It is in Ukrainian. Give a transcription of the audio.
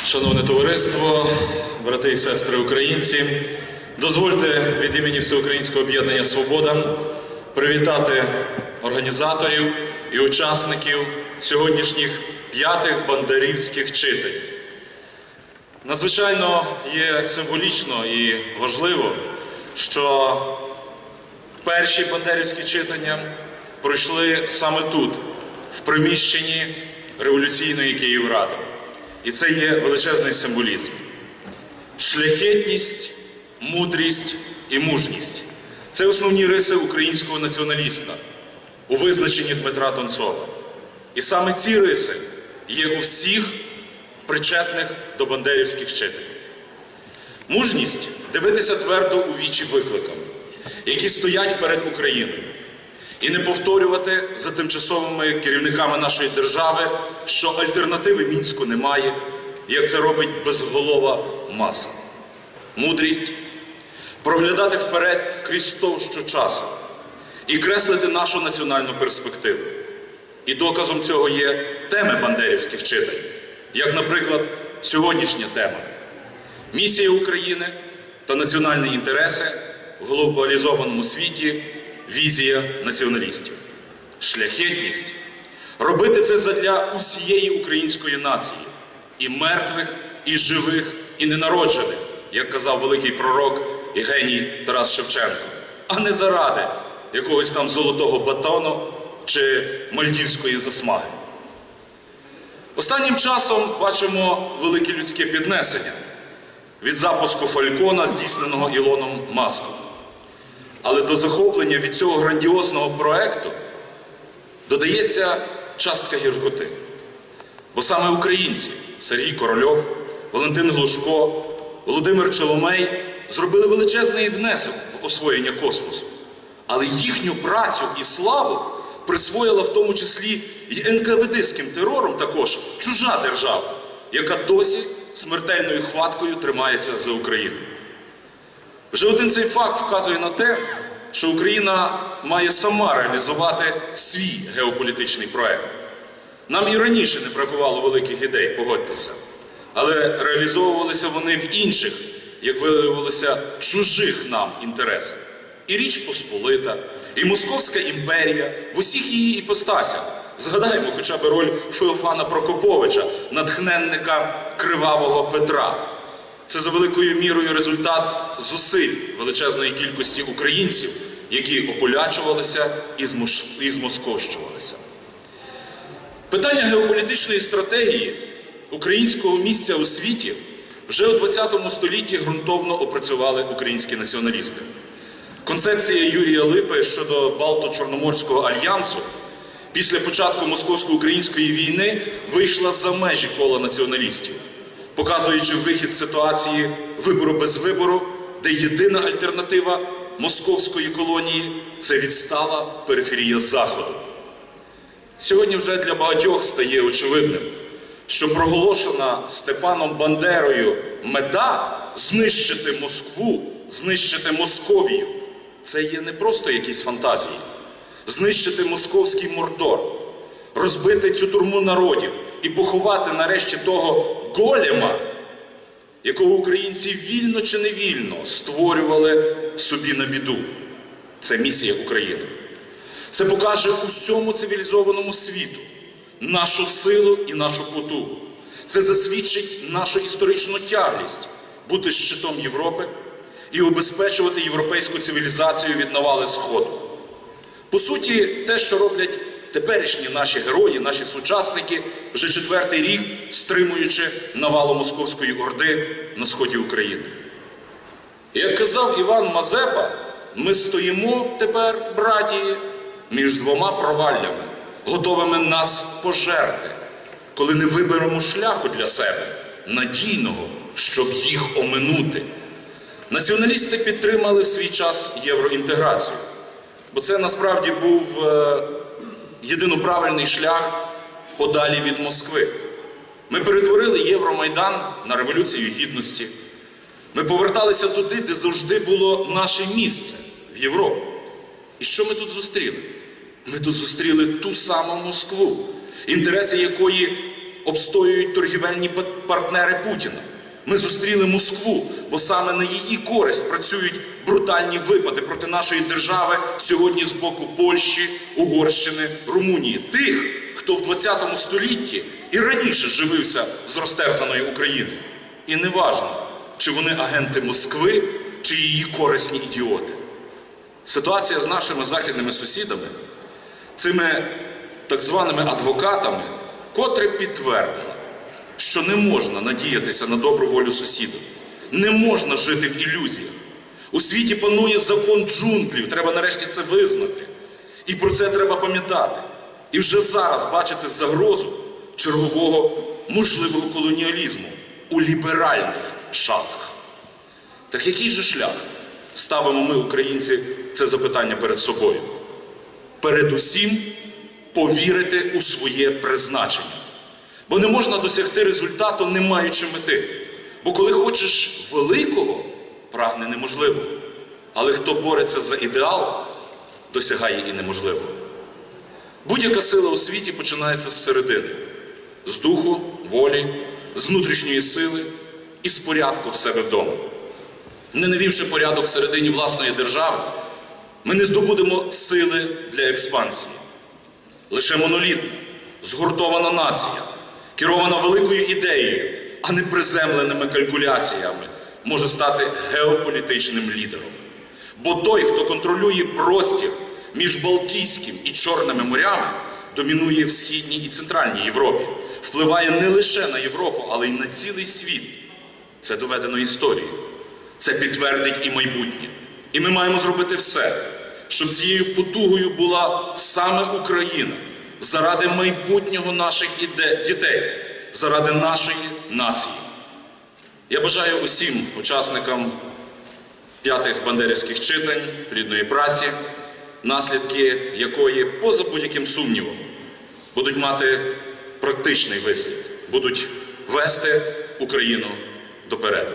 Шановне товариство, брати і сестри українці, дозвольте від імені Всеукраїнського об'єднання Свобода привітати організаторів і учасників сьогоднішніх п'ятих бандерівських читань. Надзвичайно є символічно і важливо, що перші бандерівські читання пройшли саме тут, в приміщенні революційної Київради. І це є величезний символізм. Шляхетність, мудрість і мужність це основні риси українського націоналіста у визначенні Дмитра Донцова. І саме ці риси є у всіх причетних до бандерівських читань. Мужність дивитися твердо у вічі викликам, які стоять перед Україною, і не повторювати за тимчасовими керівниками нашої держави, що альтернативи мінську немає, як це робить безголова маса. Мудрість проглядати вперед крізь товщу часу і креслити нашу національну перспективу. І доказом цього є теми бандерівських читань, як, наприклад, сьогоднішня тема місія України та національні інтереси в глобалізованому світі, візія націоналістів, шляхетність робити це задля усієї української нації, і мертвих, і живих, і ненароджених, як казав великий пророк і геній Тарас Шевченко, а не заради якогось там золотого батону чи мальдівської засмаги. Останнім часом бачимо велике людське піднесення від запуску Фалькона, здійсненого Ілоном Маском. Але до захоплення від цього грандіозного проекту додається частка гіркоти. Бо саме українці Сергій Корольов, Валентин Глушко, Володимир Челомей зробили величезний внесок в освоєння космосу. Але їхню працю і славу присвоїла в тому числі й НКВДським терором також чужа держава, яка досі смертельною хваткою тримається за Україну. Вже один цей факт вказує на те, що Україна має сама реалізувати свій геополітичний проект. Нам і раніше не бракувало великих ідей, погодьтеся, але реалізовувалися вони в інших, як виявилося, чужих нам інтересах. І Річ Посполита, і Московська імперія в усіх її іпостасях. Згадаємо хоча б роль Феофана Прокоповича, натхненника кривавого Петра. Це за великою мірою результат зусиль величезної кількості українців, які ополячувалися і змосковщувалися. Питання геополітичної стратегії українського місця у світі вже у ХХ столітті ґрунтовно опрацювали українські націоналісти. Концепція Юрія Липи щодо Балто-Чорноморського альянсу після початку московсько-української війни вийшла за межі кола націоналістів, показуючи вихід з ситуації вибору без вибору, де єдина альтернатива московської колонії це відстала периферія Заходу. Сьогодні вже для багатьох стає очевидним, що проголошена Степаном Бандерою мета знищити Москву, знищити Московію це є не просто якісь фантазії. Знищити московський мордор, розбити цю турму народів і поховати нарешті того голема, якого українці вільно чи невільно створювали собі на біду. Це місія України. Це покаже усьому цивілізованому світу нашу силу і нашу потугу. Це засвідчить нашу історичну тяглість бути щитом Європи і обезпечувати європейську цивілізацію від навали Сходу. По суті, те, що роблять теперішні наші герої, наші сучасники, вже четвертий рік стримуючи навалу Московської Орди на сході України. Як казав Іван Мазепа, ми стоїмо тепер, браті, між двома проваллями, готовими нас пожерти, коли не виберемо шляху для себе, надійного, щоб їх оминути. Націоналісти підтримали в свій час євроінтеграцію, бо це насправді був е, єдиноправильний шлях подалі від Москви. Ми перетворили Євромайдан на революцію гідності. Ми поверталися туди, де завжди було наше місце в Європі. І що ми тут зустріли? Ми тут зустріли ту саму Москву, інтереси якої обстоюють торгівельні партнери Путіна. Ми зустріли Москву, бо саме на її користь працюють брутальні випади проти нашої держави сьогодні з боку Польщі, Угорщини, Румунії. Тих, хто в 20 столітті і раніше живився з розтерзаної України. І неважно, чи вони агенти Москви, чи її корисні ідіоти. Ситуація з нашими західними сусідами, цими так званими адвокатами, котре підтвердила, що не можна надіятися на добру волю сусіда, не можна жити в ілюзіях. У світі панує закон джунглів, треба нарешті це визнати. І про це треба пам'ятати. І вже зараз бачити загрозу чергового можливого колоніалізму у ліберальних шатах. Так який же шлях ставимо ми, українці, це запитання перед собою? Передусім повірити у своє призначення. Бо не можна досягти результату, не маючи мети. Бо коли хочеш великого, прагне неможливого. Але хто бореться за ідеал, досягає і неможливого. Будь-яка сила у світі починається з середини, з духу, волі, з внутрішньої сили і з порядку в себе вдома. Не навівши порядок всередині власної держави, ми не здобудемо сили для експансії. Лише монолітна, згуртована нація, керована великою ідеєю, а не приземленими калькуляціями, може стати геополітичним лідером. Бо той, хто контролює простір між Балтійським і Чорними морями, домінує в Східній і Центральній Європі, впливає не лише на Європу, але й на цілий світ. Це доведено історією. Це підтвердить і майбутнє. І ми маємо зробити все, щоб цією потугою була саме Україна заради майбутнього наших дітей, заради нашої нації. Я бажаю усім учасникам п'ятих бандерівських читань, плідної праці, наслідки якої, поза будь-яким сумнівом, будуть мати практичний вислід, будуть вести Україну допереду.